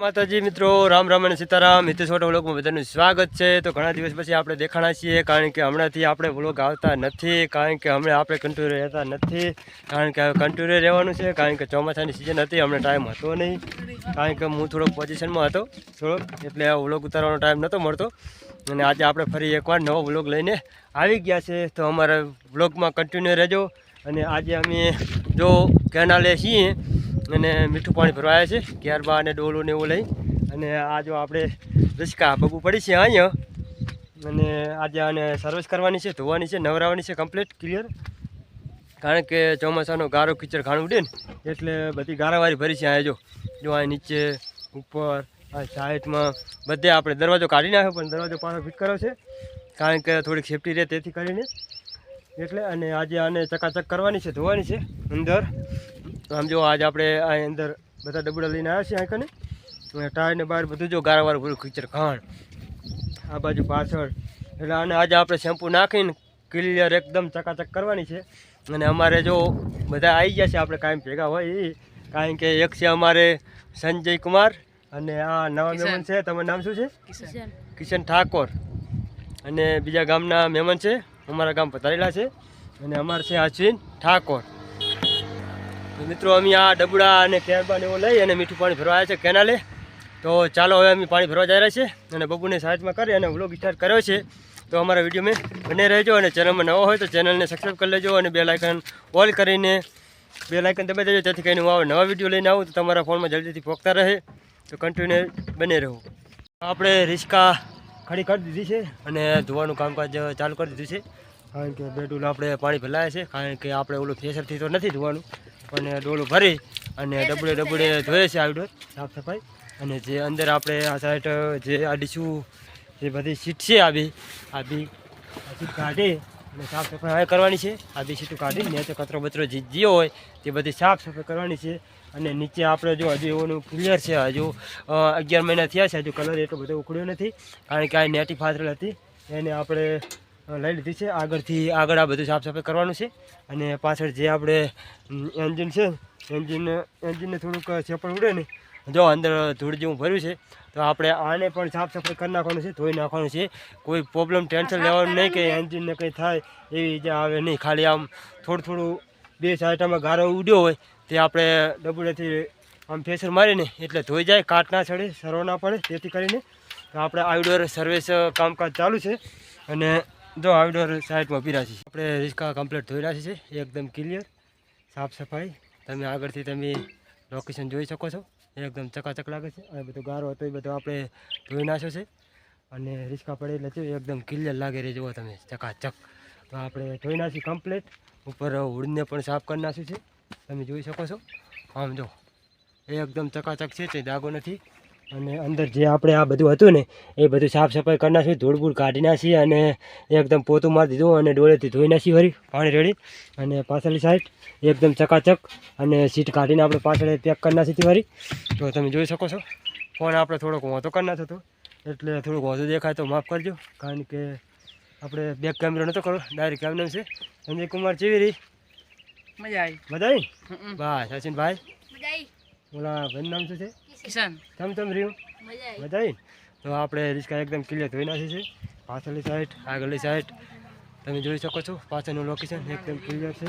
માતાજી, મિત્રો, રામ રામ અને સીતારામ. હિતેશ ઓટો વ્લોગમાં બધાનું સ્વાગત છે. તો ઘણા દિવસ પછી આપણે દેખાણા છીએ, કારણ કે હમણાંથી આપણે વ્લોગ આવતા નથી, કારણ કે હમણાં આપણે કંટ્રોલ રહેતા નથી, કારણ કે હવે કંટ્રોલ રહેવાનું છે, કારણ કે ચોમાસાની સિઝન હતી, હમણાં ટાઈમ હતો નહીં. કારણ કે હું થોડોક પોઝિશનમાં હતો, થોડોક, એટલે વ્લોગ ઉતારવાનો ટાઈમ નહોતો મળતો. અને આજે આપણે ફરી એકવાર નવો વ્લોગ લઈને આવી ગયા છે. તો અમારા વ્લોગમાં કન્ટિન્યુ રહેજો. અને આજે અમે જો કેનાલે છીએ અને મીઠું પાણી ભરવા આવ્યા છે ગ્યારબા અને ડોલો ને એવું લઈ. અને આ જો આપણે રિસ્કા બગું પડી છે અહીંયા. અને આજે આને સર્વિસ કરવાની છે, ધોવાની છે, નવરાવાની છે કમ્પ્લીટ ક્લિયર કારણ કે ચોમાસાનો ગારો કીચડ ઘાણું ઉડે ને, એટલે બધી ગારાવાળી ભરી છે અહીંયા જો. જો આ નીચે, ઉપર, આ સાઈડમાં બધે આપણે દરવાજો કાઢી નાખ્યો, પણ દરવાજો પાછો ફિટ કર્યો છે. કારણ કે થોડીક સેફટી રહે તેથી કરીને. એટલે અને આજે આને ચકાચક કરવાની છે, ધોવાની છે, અંદર. આમ જો આજ આપણે આ અંદર બધા ડબડા લઈને આવ્યા છીએ આંકને ટાયરને ટાયર ને બહાર બધું જો ગારાવાળું પૂરું ખીચર ખાણ. આ બાજુ પાછળ. એટલે આને આજે આપણે શેમ્પુ નાખીને ક્લિયર એકદમ ચકાચક કરવાની છે. અને અમારે જો બધા આવી ગયા છે આપણે કાંઈ ભેગા હોય એ કારણ કે એક છે અમારે સંજય કુમાર અને આ નવા મહેમાન છે. તમારું નામ શું છે? કિશન. કિશન. ઠાકોર. અને બીજા ગામના મહેમાન છે. અમારા ગામ પધારેલા છે. અને અમારે છે અશ્વિન ઠાકોર. મિત્રો, અમે આ ડબડા અને કેરબા ને એવું લઈ અને મીઠું પાણી ભરવા આવ્યા છે કેનાલે. તો ચાલો, હવે અમે પાણી ભરવા જઈ રહ્યા છે અને બબુને સાઈડમાં કરી અને વ્લોગ સ્ટાર્ટ કર્યો છે. તો અમારા વીડિયો મેં બને રહેજો અને ચેનલમાં નવો હોય તો ચેનલને સબસ્ક્રાઈબ કરી લેજો અને બે લાઇકન ઓલ કરીને બે લાઇકન દબાઈ દેજો. જેથી કરીને હું આવા નવા વીડિયો લઈને આવું તો તમારા ફોનમાં જલ્દીથી પહોંચતા રહે. તો કન્ટિન્યુ બને રહો. આપણે રિસ્કા ખડી કરી દીધી છે અને ધોવાનું કામકાજ ચાલુ કરી દીધું છે. કારણ કે બે ડોલ આપણે પાણી ભરાયા છે. કારણ કે આપણે ઓલું ફેસરથી તો નથી ધોવાનું. પણ ડોલું ભરી અને ડબડે ડબડે ધોએ છે આવડો સાફ સફાઈ. અને જે અંદર આપણે આ સાઈડ જે આડીશું જે બધી સીટ છે આ બી આ બી સીટ કાઢી અને સાફ સફાઈ હવે કરવાની છે. આ બી સીટું કાઢી ને તો કચરો બચરો જે જીયો હોય તે બધી સાફ સફાઈ કરવાની છે. અને નીચે આપણે જો હજુ એવોનું ક્લિયર છે, હજુ અગિયાર મહિના થયા છે, હજુ કલર એટલો બધો ઉખડ્યો નથી. કારણ કે આ નેટી ફાથરેલ હતી. એને આપણે લઈ લીધી છે. આગળથી આગળ આ બધું સાફ સફાઈ કરવાનું છે. અને પાછળ જે આપણે એન્જિન છે એન્જિન એન્જિનને થોડુંક ચેપણ ઉડે ને જો અંદર ધૂળ જેવું ભર્યું છે તો આપણે આને પણ સાફ સફાઈ કરી નાખવાનું છે ધોઈ નાખવાનું છે. કોઈ પ્રોબ્લેમ ટેન્શન લેવાનું નહીં કે એન્જિનને કંઈ થાય એવી જે આવે નહીં. ખાલી આમ થોડું થોડું બે સાઈડમાં ગારો ઉડ્યો હોય તે આપણે ડબુડેથી આમ ફેસર મારીને એટલે ધોઈ જાય કાટ ના ચડે સરવો ના પડે તેથી કરીને તો આપણે આઉટડોર સર્વિસ કામકાજ ચાલુ છે. અને જો આઉટડોર સાઈડમાં છીએ આપણે રિસ્કા કમ્પ્લીટ ધોઈ રાખી છે. એકદમ ક્લિયર સાફ સફાઈ. તમે આગળથી તમે લોકેશન જોઈ શકો છો. એકદમ ચકાચક લાગે છે. અને બધો ગારો હતો, એ બધો આપણે ધોઈ નાખ્યો છે. અને રિસ્કા પડે એટલે એકદમ ક્લિયર લાગે રે જુઓ તમે, ચકાચક. તો આપણે ધોઈ નાખી કમ્પ્લીટ ઉપર હુડને પણ સાફ કરી નાખ્યું છે. તમે જોઈ શકો છો. આમ જો, એકદમ ચકાચક છે, તે દાગો નથી. અને અંદર જે આપણે આ બધું હતું ને એ બધું સાફ સફાઈ કરી નાખ્યું ધૂળબૂળ કાઢી નાખી અને એકદમ પોતું મારી દીધું અને ડોળેથી ધોઈ નાખી વળી પાણી રેડી. અને પાછળની સાઈડ એકદમ ચકાચક અને સીટ કાઢીને આપણે પાછળ પેક કરી નાખીતી વળી તો તમે જોઈ શકો છો ફોન આપણે થોડોક વાંધો કરી નાખ્યો હતો. એટલે થોડુંક વાંધો દેખાય તો માફ કરજો કારણ કે આપણે બેક કેમેરો નહોતો કરો ડાયરેક્ટ કેમેરા છે. સંજય કુમાર ચેવી મજા આવી. મજા આવી? બસ સચિનભાઈ. ઓલા ભાઈ નામ શું છે? કિશન. તમ તમ રહ્યું? મજા આવી? તો આપણે રિસ્કા એકદમ ક્લિયર ધોઈ નાખી છે. પાછળની સાઈડ આગળની સાઈડ તમે જોઈ શકો છો પાછળનું લોકેશન એકદમ ક્લિયર છે.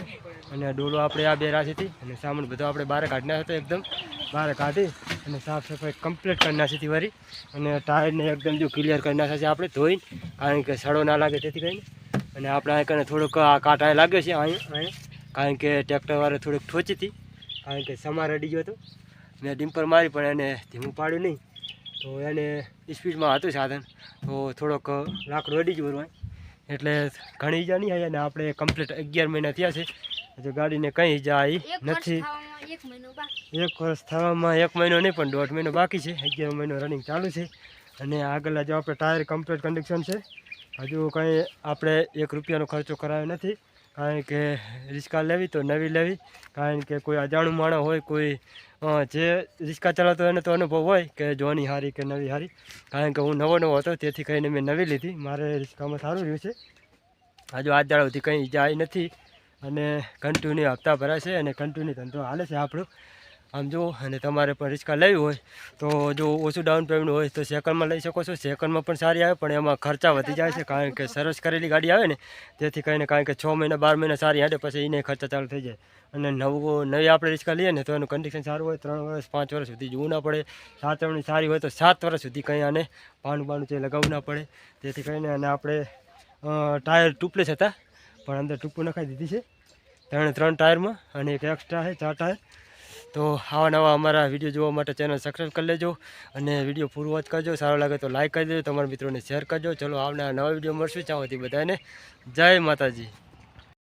અને ડોલો આપણે આ બે રાખી હતી. અને સામાન બધો આપણે બહાર કાઢી હતો એકદમ. બહાર કાઢી અને સાફ સફાઈ કમ્પ્લીટ કરી નાખી હતી વારી. અને ટાયરને એકદમ જો ક્લિયર કરી નાખ્યા છે આપણે ધોઈને. કારણ કે સડો ના લાગે તેથી કરીને. અને આપણે આ કને થોડુંક આ કાંટા લાગ્યો છે અહીં અહીં કારણ કે ટ્રેક્ટરવાળે થોડીક ઠોચી હતી. કારણ કે સમા રડી ગયો હતો. મેં ડિમ્પર મારી પણ એને ધીમું પાડ્યું નહીં. તો એને સ્પીડમાં હતું સાધન. તો થોડોક લાકડું અડી ગયું હોય. એટલે ઘણી ઈજા નહીં આવી અને આપણે કમ્પ્લીટ અગિયાર મહિના થયા છે. હજુ ગાડીને કંઈ ઈજા આવી નથી. એક વર્ષ થવામાં એક મહિનો નહીં પણ દોઢ મહિનો બાકી છે. અગિયાર મહિનો રનિંગ ચાલુ છે. અને આગળ જો આપણે ટાયર કમ્પ્લીટ કન્ડિશન છે હજુ કંઈ આપણે એક રૂપિયાનો ખર્ચો કરાયો નથી. કારણ કે રિક્ષા લેવી તો નવી લેવી. કારણ કે કોઈ અજાણું માણસ હોય કોઈ જે રિક્ષા ચલાવતો એને તો અનુભવ હોય કે જોની હારી કે નવી હારી. કારણ કે હું નવો નવો હતો, તેથી કરીને મેં નવી લીધી. મારે રિક્ષામાં સારું રહ્યું છે. હજુ આજ દાડોથી કંઈ જાય નથી અને કન્ટિન્યુ હપ્તા ભરાય છે અને કન્ટિન્યુ ધંધો હાલે છે આપણો. આમ જુઓ અને તમારે પણ રિક્ષા લેવી હોય, તો જો ઓછું ડાઉન પેમેન્ટ હોય, તો સેકન્ડમાં લઈ શકો છો. સેકન્ડમાં પણ સારી આવે, પણ એમાં ખર્ચા વધી જાય છે, કારણ કે સરસ કરેલી ગાડી આવે ને તેથી કરીને કારણ કે છ મહિના, બાર મહિના સારી હાડે પછી એને ખર્ચા ચાલુ થઈ જાય. અને નવું, નવી આપણે રિક્ષા લઈએ ને, તો એનું કન્ડિશન સારું હોય, ત્રણ વર્ષ, પાંચ વર્ષ સુધી જોવું ના પડે. સાચવણી સારી હોય, તો સાત વર્ષ સુધી કંઈ આને પાનું બાનું છે લગાવવું ના પડે. તેથી કરીને અને આપણે ટાયર ટૂપલેસ હતા, પણ અંદર ટૂંપું નખાઈ દીધી છે. ત્રણે ત્રણ ટાયરમાં, અને એક એક્સ્ટ્રા છે, ચાર ટાયર. તો આવા નવા અમારા વીડિયો જોવા માટે ચેનલ સબસ્ક્રાઈબ કરી લેજો અને વીડિયો પૂરું વાત કરજો. સારો લાગે તો લાઇક કરી દેજો, તમારા મિત્રોને શેર કરજો. ચલો આવનારા નવા વીડિયો મળશું. ત્યાં બધાને જય માતાજી.